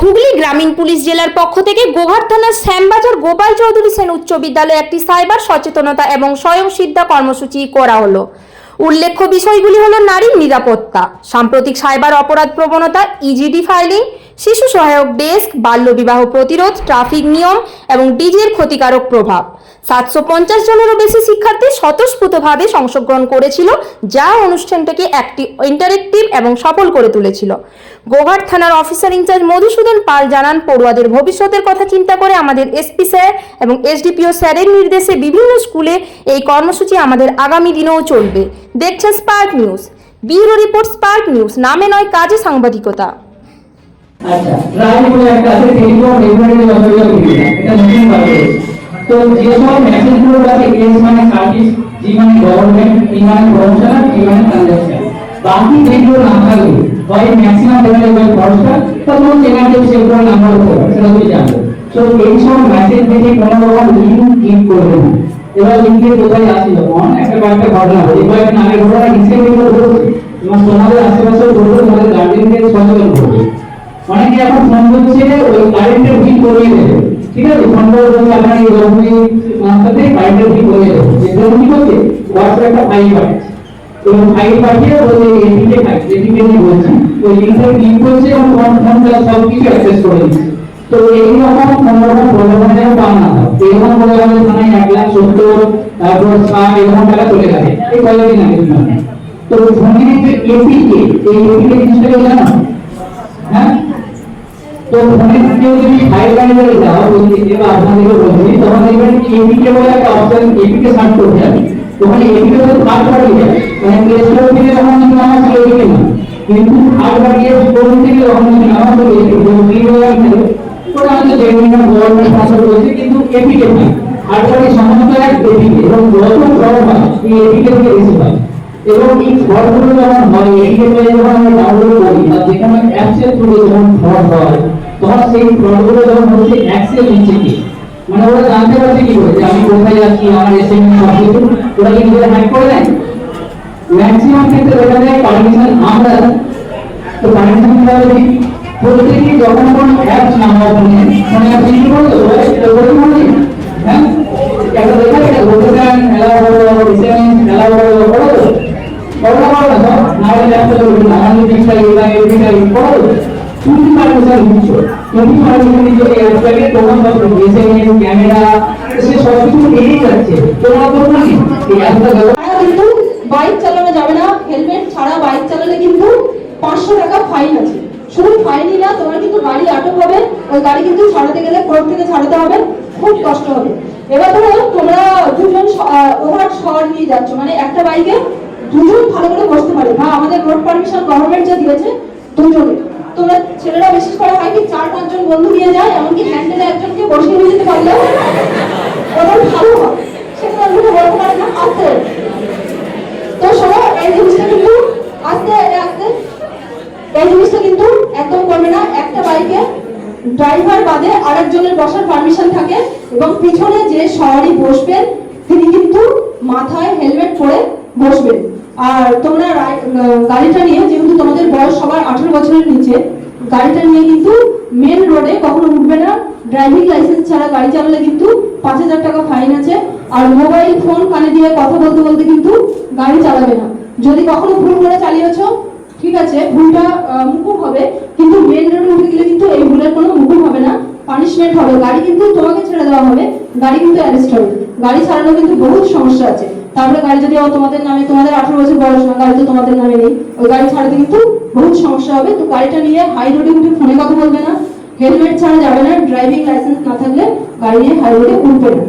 হুগলি গ্রামীণ পুলিশ জেলার পক্ষ থেকে গোঘাট থানার শ্যামবাজার গোপাল চৌধুরী সেন উচ্চ বিদ্যালয়ে একটি সাইবার সচেতনতা এবং স্বয়ংসিদ্ধা কর্মসূচি করা হলো। উল্লেখ্য বিষয়গুলি হলো নারীর নিরাপত্তা, সাম্প্রতিক সাইবার অপরাধ প্রবণতা ইজিডি ফাইলিং শিশু সহায়ক ডেস্ক বাল্যবিবাহ প্রতিরোধ ট্রাফিক নিয়ম এবং ডিজের ক্ষতিকারক প্রভাব। সাতশো পঞ্চাশ জনেরও বেশি শিক্ষার্থী স্বতঃস্ফূর্তভাবে অংশগ্রহণ করেছিল, যা অনুষ্ঠানটাকে একটি ইন্টারেক্টিভ এবং সফল করে তুলেছিল। গোঘাট থানার অফিসার ইনচার্জ মধুসূদন পাল জানান, পড়ুয়াদের ভবিষ্যতের কথা চিন্তা করে আমাদের এসপি স্যার এবং এসডিপিও স্যারের নির্দেশে বিভিন্ন স্কুলে এই কর্মসূচি আমাদের আগামী দিনেও চলবে। দেখছেন spark news bureau report spark news নামে নয় কাজে সাংবাদিকতা। আচ্ছা যে সব মেসেজগুলো আছে এস মানে সার্ভিস জি মানে গভর্নমেন্ট টি মানে প্রমোশন টি মানে ট্রানজাকশন বাকি যেগুলো না থাকবে হয় ম্যাক্সিমাম লেভেলে হয় ফরস্টার তখন সেখানে সেগুলো নাম্বার হতে সেটা তুমি জানো তো এই সব মেসেজ দেখে কোনো রকম লিঙ্ক ক্লিক করবে এবার লিঙ্কে কোথায় আসি যখন একটা কয়েকটা ঘটনা বলি এবার একটা আগের ঘটনা রিসেন্টলি বলছি এবং তোমাদের আশেপাশে বলব তোমাদের গার্জেনদের সচেতন করবে অনেকে এখন ফোন করছে ওই কারেন্টের বিল করিয়ে দেবে ঠিক আছে ফোন করে বলছে আপনার এই রকমই মাসটাতে কারেন্টের বিল করিয়ে দেবে যেগুলো কি করছে হোয়াটসঅ্যাপ একটা ফাইল পাঠাচ্ছে এবং ফাইল পাঠিয়ে বলছে এটিকে থাকছে এটিকে নিয়ে বলছি ওই লিঙ্কটা ক্লিক করছে এবং ফোন ফোনটা সব কিছু অ্যাক্সেস করে দিচ্ছে তো এই রকম কোনো রকম প্রলোভন যেন পান না হয় এরকম বলে আমাদের থানায় এক লাখ সত্তর তারপর ষাট এরকম টাকা চলে গেছে এই কয়েকদিন আগে শুনলাম। তো ফোনের যে এপিকে এই এপিকে জিনিসটাকে জানো হ্যাঁ তো ফোনের কেউ যদি ফাইল ম্যানেজারে যাও বলছি বা আপনাদেরকে বলছি তখন দেখবেন এপিকে বলে একটা অপশন এপিকে সার্চ করতে হবে ওখানে এপিকে বলে থার্ড পার্টি যায় মানে প্লে স্টোর থেকে যখন যদি নামা ছিল এপিকে না কিন্তু থার্ড পার্টি এর স্টোর থেকে যখন যদি নামা ছিল এপিকে যেমন ফ্রি হয়ে গেছে ওটা আমাদের যেগুলো গভর্নমেন্ট স্পন্সর করেছে কিন্তু এপিকে না থার্ড পার্টি সমস্ত এক এপিকে এবং যত ফ্রড হয় এই এপিকে থেকে বেশি হয় এবং এই ফর্মগুলো যখন হয় এটিকে পেয়ে যখন আমরা ডাউনলোড করি বা যে কোনো অ্যাপসের থ্রুতে যখন ফ্রড হয় তখন সেই ফর্মগুলো যখন হচ্ছে অ্যাক্সেস নিচ্ছে কি মানে ওরা জানতে পারছে কি করে যে আমি কোথায় যাচ্ছি আমার এসএমএস সব কিছু ওরা কি করে হ্যাক করে দেয় ম্যাক্সিমাম ক্ষেত্রে দেখা যায় পারমিশন আমরা তো পারমিশন কীভাবে দিই প্রত্যেকে যখন কোনো অ্যাপস নামাও ফোনে ফোনে অ্যাপ কি করল এটা বলে বলি হ্যাঁ একটা দেখা যায় লোকেশন এলাও করো এসএমএস করো করো? করো করো দিকটা এটা এটা কিন্তু গাড়ি আটক হবে। গাড়ি কিন্তু ছাড়াতে গেলে কোর্ট থেকে ছাড়াতে হবে। খুব কষ্ট হবে। এবার ধরো, তোমরা দুজন ওভার শহর নিয়ে যাচ্ছ। মানে একটা বাইকে দুজন ভালো করে বসতে পারে। বা আমাদের রোড পারমিশন গভর্নমেন্ট যা দিয়েছে দুজনে তোমরা ছেলেরা বিশেষ করে হয় কি চার পাঁচজন বন্ধু নিয়ে যায়, এমনকি হ্যান্ডেলে একজনকে বসিয়ে নিয়ে যেতে পারলেও ওদের ভালো হয়। সেখানে বলতে না, আসতে। তো শোনো, এই জিনিসটা কিন্তু আস্তে আস্তে এই জিনিসটা কিন্তু একদম না। একটা বাইকে ড্রাইভার বাদে আরেকজনের বসার পারমিশন থাকে এবং পিছনে যে সওয়ারি বসবেন, তিনি কিন্তু মাথায় হেলমেট পরে বসবেন। আর তোমরা গাড়িটা নিয়ে, যেহেতু তোমাদের বয়স সবার আঠারো বছরের নিচে গাড়িটা নিয়ে কিন্তু মেন রোডে কখনো উঠবে না। ড্রাইভিং লাইসেন্স ছাড়া গাড়ি চালালে কিন্তু পাঁচ হাজার টাকা ফাইন আছে। আর মোবাইল ফোন কানে দিয়ে কথা বলতে বলতে কিন্তু গাড়ি চালাবে না। যদি কখনো ভুল করে চালিয়েছো, ঠিক আছে, ভুলটা মুকুব হবে। কিন্তু মেন রোডে উঠে গেলে কিন্তু এই ভুলের কোনো মুকুব হবে না। পানিশমেন্ট হবে। গাড়ি কিন্তু তোমাকে ছেড়ে দেওয়া হবে। গাড়ি কিন্তু অ্যারেস্ট হবে। গাড়ি ছাড়ানো কিন্তু বহুত সমস্যা আছে। তারপরে গাড়ি যদি তোমাদের নামে, তোমাদের আঠারো বছর বয়স না গাড়ি তো তোমাদের নামে নেই। ওই গাড়ি ছাড়াতে কিন্তু বহুত সমস্যা হবে। তো গাড়িটা নিয়ে হাই রোডে উঠে ফোনে কথা বলবে না। হেলমেট ছাড়া যাবে না ড্রাইভিং লাইসেন্স না থাকলে গাড়ি নিয়ে হাই রোডে উঠবে না।